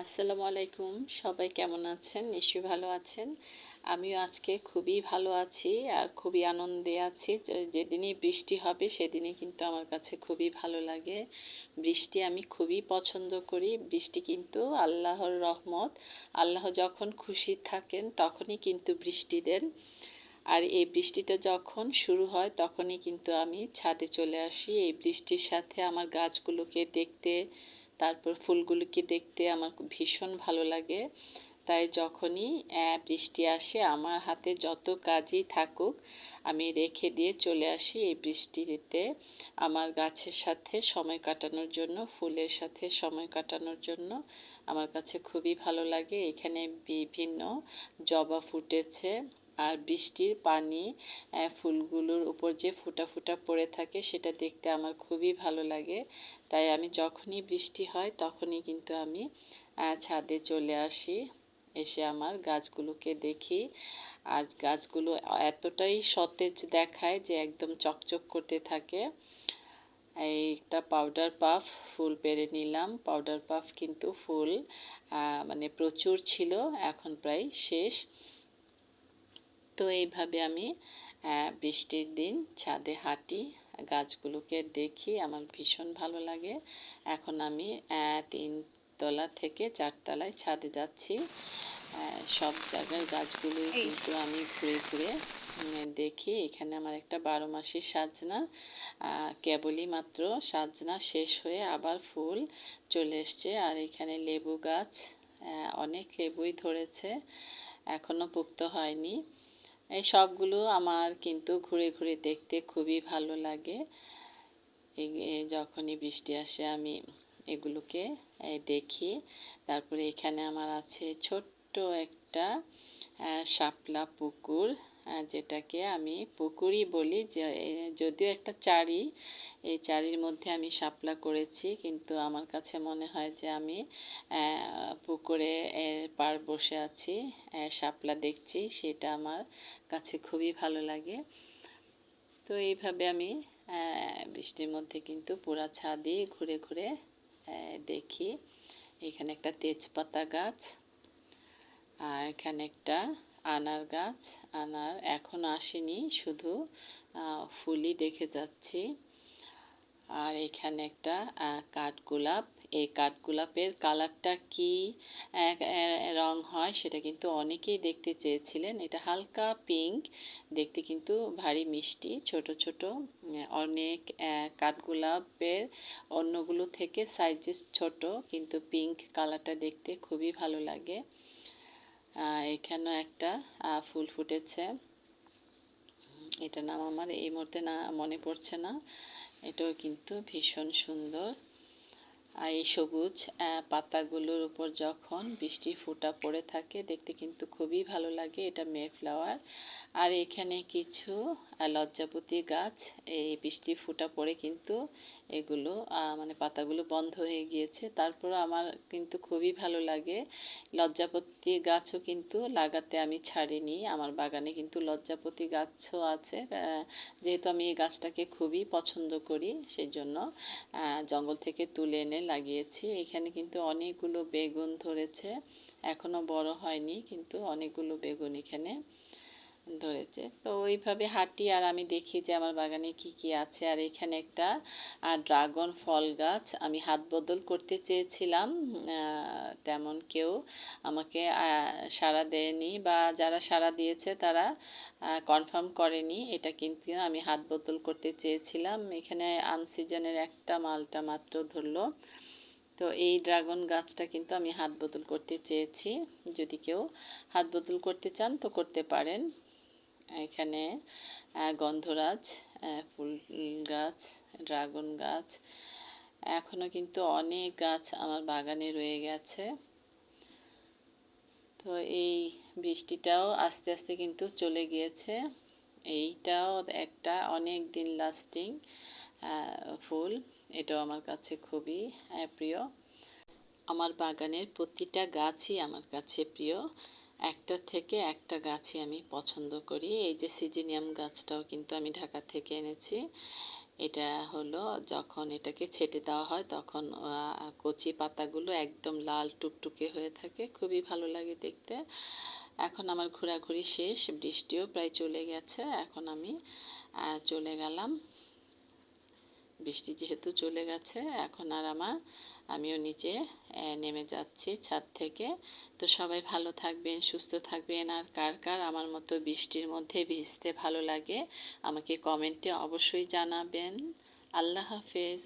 আসসালামু আলাইকুম। সবাই কেমন আছেন? নিশ্চয়ই ভালো আছেন। আমিও আজকে খুবই ভালো আছি আর খুবই আনন্দে আছি। যেদিনই বৃষ্টি হবে, সেদিনই কিন্তু আমার কাছে খুবই ভালো লাগে। বৃষ্টি আমি খুবই পছন্দ করি। বৃষ্টি কিন্তু আল্লাহর রহমত। আল্লাহ যখন খুশি থাকেন, তখনই কিন্তু বৃষ্টি দেন। আর এই বৃষ্টিটা যখন শুরু হয়, তখনই কিন্তু আমি ছাদে চলে আসি। এই বৃষ্টির সাথে আমার গাছগুলোকে দেখতে তারপর ফুলগুলোকে দেখতে আমার ভীষণ ভালো লাগে। তাই যখনই বৃষ্টি আসে, আমার হাতে যত কাজই থাকুক, আমি রেখে দিয়ে চলে আসি এই বৃষ্টিতে। আমার গাছের সাথে সময় কাটানোর জন্য, ফুলের সাথে সময় কাটানোর জন্য আমার কাছে খুবই ভালো লাগে। এখানে বিভিন্ন জবা ফুটেছে। আর বৃষ্টির পানি ফুলগুলোর উপর যে ফুটা ফুটা পড়ে থাকে সেটা দেখতে আমার খুবই ভালো লাগে। তাই আমি যখনই বৃষ্টি হয় তখনই কিন্তু আমি ছাদে চলে আসি, এসে আমার গাছগুলোকে দেখি। আর গাছগুলো এতটাই সতেজ দেখায় যে একদম চকচক করতে থাকে। একটা পাউডার পাফ ফুল পেরে নিলাম। পাউডার পাফ কিন্তু ফুল মানে প্রচুর ছিল, এখন প্রায় শেষ। তো এইভাবে আমি বৃষ্টির দিন ছাদে হাঁটি গাছগুলোকে দেখি আমার ভীষণ ভালো লাগে। এখন আমি তিনতলা থেকে চারতলায় ছাদে যাচ্ছি। সব জায়গার গাছগুলোই কিন্তু আমি ঘুরে ঘুরে দেখি। এখানে আমার একটা বারো মাসি সাজনা কেবলই মাত্র সাজনা শেষ হয়ে আবার ফুল চলে এসছে। আর এখানে লেবু গাছ অনেক লেবুই ধরেছে এখনও পুক্ত হয়নি। এই সবগুলো আমার কিন্তু ঘুরে ঘুরে দেখতে খুবই ভালো লাগে। যখনই বৃষ্টি আসে আমি এগুলোকে দেখি। তারপরে এখানে আমার আছে ছোট্ট একটা শাপলা পুকুর। যেটাকে আমি পুকুরই বলি যে যদিও একটা চারি, এই চারির মধ্যে আমি শাপলা করেছি, কিন্তু আমার কাছে মনে হয় যে আমি পুকুরে পার বসে আছি শাপলা দেখছি, সেটা আমার কাছে খুবই ভালো লাগে। তো এইভাবে আমি বৃষ্টির মধ্যে কিন্তু পুরা ছাদই ঘুরে ঘুরে দেখি। এখানে একটা তেজপাতা গাছ, আর এখানে একটা আনার গাছ, আনার এখন আসেনি, শুধু ফুলই দেখে যাচ্ছি। আর এখানে একটা কাঠগোলাপ। এই কাঠগোলাপের কালারটা কি রং হয় সেটা কিন্তু অনেকেই দেখতে চেয়েছিলেন। এটা হালকা পিঙ্ক, দেখতে কিন্তু ভারী মিষ্টি। ছোট ছোট অনেক কাঠগোলাপের অন্যগুলো থেকে সাইজে ছোট, কিন্তু পিঙ্ক কালারটা দেখতে খুবই ভালো লাগে। এখানেও একটা ফুল ফুটেছে। এটা নাম আমার এই মুহূর্তে না মনে পড়ছে না। এটাও কিন্তু ভীষণ সুন্দর। আর এই সবুজ পাতাগুলোর উপর যখন বৃষ্টি ফোঁটা পড়ে থাকে, দেখতে কিন্তু খুবই ভালো লাগে এটা মে ফ্লাওয়ার আর এখানে কিছু লজ্জাপতি গাছ, এই বৃষ্টি ফোঁটা পড়ে কিন্তু এগুলো মানে পাতাগুলো বন্ধ হয়ে গিয়েছে। তারপর আমার কিন্তু খুবই ভালো লাগে। লজ্জাপতি গাছও কিন্তু লাগাতে আমি ছাড়িনি। আমার বাগানে কিন্তু লজ্জাপতি গাছও আছে। যেহেতু আমি এই গাছটাকে খুবই পছন্দ করি সেই জন্য জঙ্গল থেকে তুলে এনে লাগিয়েছি। এখানে কিন্তু অনেকগুলো বেগুন ধরেছে। এখনও বড় হয়নি, কিন্তু অনেকগুলো বেগুন এখানে। ধরেছে। তো ওইভাবে হাঁটি আর আমি দেখি যে আমার বাগানে কি কি আছে। আর এখানে একটা ড্রাগন ফল গাছ আমি হাত বদল করতে চেয়েছিলাম। তেমন কেউ আমাকে সাড়া দেয়নি বা যারা সাড়া দিয়েছে তারা কনফার্ম করেনি। এটা কিন্তু আমি হাত বদল করতে চেয়েছিলাম। এখানে আনসিজনের একটা মালটা মাত্র ধরলো। তো এই ড্রাগন গাছটা কিন্তু আমি হাত বদল করতে চেয়েছি। যদি কেউ হাত বদল করতে চান তো করতে পারেন। এখানে গন্ধরাজ ফুল গাছ, ড্রাগন গাছ। এখনও কিন্তু অনেক গাছ আমার বাগানে রয়ে গেছে। তো এই বৃষ্টিটাও আস্তে আস্তে কিন্তু চলে গিয়েছে। এইটাও একটা অনেক দিন লাস্টিং ফুল। এটাও আমার কাছে খুবই প্রিয়। আমার বাগানের প্রতিটা গাছই আমার কাছে প্রিয়। একটা থেকে একটা গাছই আমি পছন্দ করি। এই যে সিজিনিয়াম গাছটাও কিন্তু আমি ঢাকা থেকে এনেছি। এটা হলো যখন এটাকে ছেটে দেওয়া হয় তখন কচি পাতাগুলো একদম লাল টুকটুকে হয়ে থাকে। খুবই ভালো লাগে দেখতে। এখন আমার ঘোরাঘুরি শেষ, বৃষ্টিও প্রায় চলে গেছে। এখন আমি চলে গেলাম। বৃষ্টি যেহেতু চলে গেছে, এখন আর আমার আমিও নিচে নেমে যাচ্ছি ছাদ থেকে। তো সবাই ভালো থাকবেন, সুস্থ থাকবেন। আর কার কার আমার মতো বৃষ্টির মধ্যে ভিজতে ভালো লাগে, আমাকে কমেন্টে অবশ্যই জানাবেন। আল্লাহ হাফেজ।